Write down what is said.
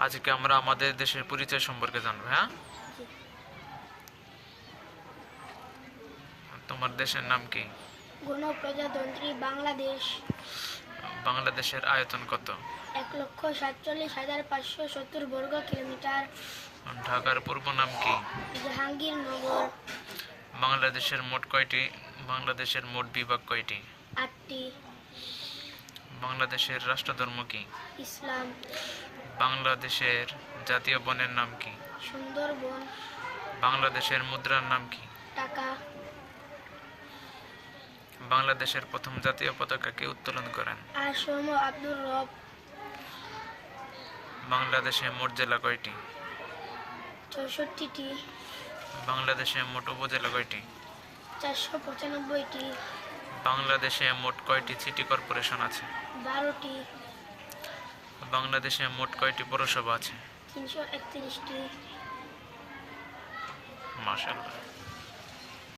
আজকে আমরা আমাদের দেশের পরিচয় সম্পর্কে জানব হ্যাঁ? তোমার দেশের নাম কি? গণপ্রজাতন্ত্রী বাংলাদেশ। বাংলাদেশের আয়তন কত? এক লক্ষ সাতচল্লিশ হাজার পাঁচশো সত্তর বর্গ কিলোমিটার। ঢাকার পূর্ব নাম কি? জাহাঙ্গীরনগর। বাংলাদেশের মোট কয়টি? বাংলাদেশের মোট বিভাগ কয়টি? আটটি। বাংলাদেশের রাষ্ট্রধর্ম কি? ইসলাম। বাংলাদেশের জাতীয় বনের নাম কি? সুন্দরবন। বাংলাদেশের মুদ্রার নাম কি? টাকা বাংলাদেশের প্রথম জাতীয় পতাকাকে উত্তোলন করেন। আসম আব্দুর রব। বাংলাদেশে মোট জেলা কয়টি? চৌষট্টিটি। বাংলাদেশে মোট উপজেলা কয়টি? চারশো পঁচানব্বইটি। বাংলাদেশে মোট কয়টি সিটি কর্পোরেশন আছে? বারোটি। বাংলাদেশে মোট কয়টি পৌরসভা আছে? তিনশো একত্রিশটি।